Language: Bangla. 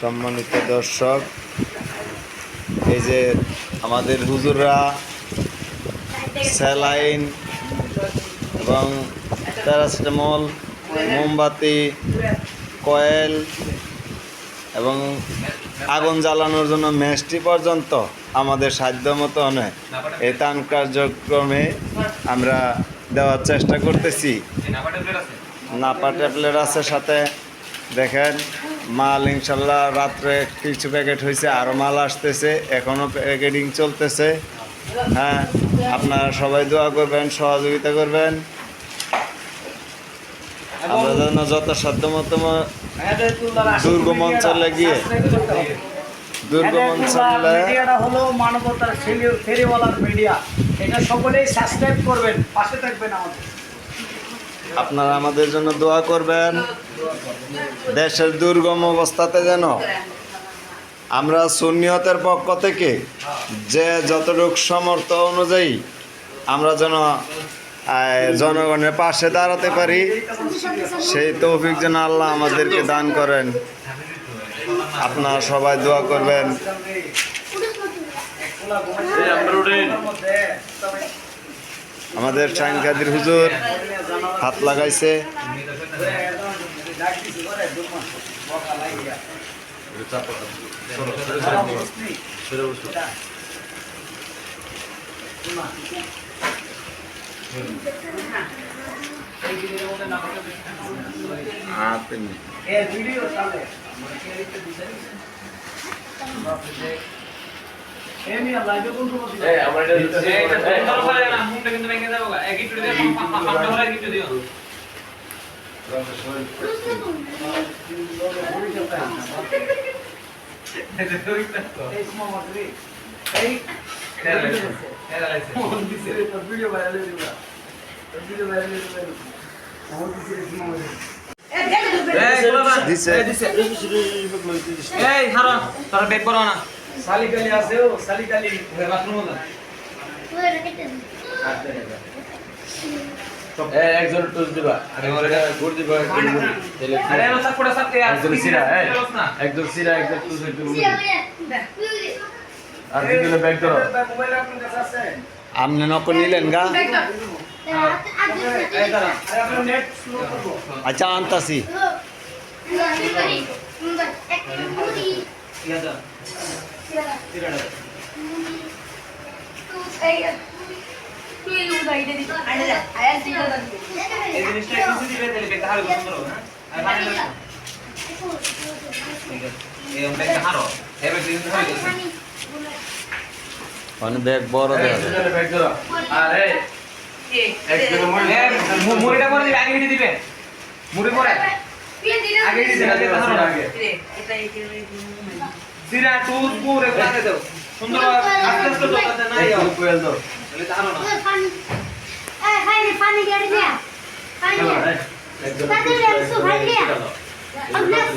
সম্মানিত দর্শক এই যে আমাদের হুজুররা স্যালাইন এবং প্যারাসিটামল মোমবাতি কয়েল এবং আগুন জ্বালানোর জন্য মেষ্টি পর্যন্ত আমাদের সাধ্য মতো অনেক এই তান কার্যক্রমে আমরা দেওয়ার চেষ্টা করতেছি। নাপা ট্যাবলেট আছে সাথে। দেখেন মাল ইনশাল্লাহ রাত্রে কিছু প্যাকেট হয়েছে আরও মাল আসতেছে এখনও প্যাকেটিং চলতেছে। হ্যাঁ আপনারা সবাই দোয়া করবেন সহযোগিতা করবেন। আমরা যেন যত সাধ্য মতো দুর্গম অঞ্চলে গিয়ে দুর্গম অঞ্চলে হলো মানবতার ফেরিওয়ালার মিডিয়া। এটা সকলেই সাবস্ক্রাইব করবেন পাশে থাকবেন আমাদের। আপনারা আমাদের জন্য দোয়া করবেন। দেশের দুর্গম অবস্থাতে যেন আমরা সুনিয়তের পক্ষ থেকে যে যতটুক সমর্থ অনুযায়ী আমরা যেন জনগণের পাশে দাঁড়াতে পারি, সেই তৌফিক যেন আল্লাহ আমাদেরকে দান করেন। আপনারা সবাই দোয়া করবেন। আমাদের শাহিন কাদির হুজুর হাত লাগাইছে। ভিডিও দিছে দিছে। এই হারো তোর বেগ করো না। সালিকালি আছে ও সালিকালি বাথরুম না। একজন টুস দিবা গুড় দিবা একজন সিরা। না। একজন সিরা একজন টুস আর দুজনে ব্যাগ ধরো। আপনি নক নিলেন গা। এই দাঁড়া আরে আপনার নেট স্লো করব। আচ্ছা আনতাছি। ইয়া হয়ে মানে ব্যাগ বড় ধরো আর মুড়িটা করে দিবে আগে দিবে মুড়ি করে আগে দিতে সিরা দিবে দিবা সিরা আগে জিরা টুস পুরে করে দাও সুন্দর আস্তে আস্তে দোকানে নাই একজন কোয়েল দাও তাহলে তাহলে না চলো এই একজন তাদের একশো ভাই লিয়া। দাও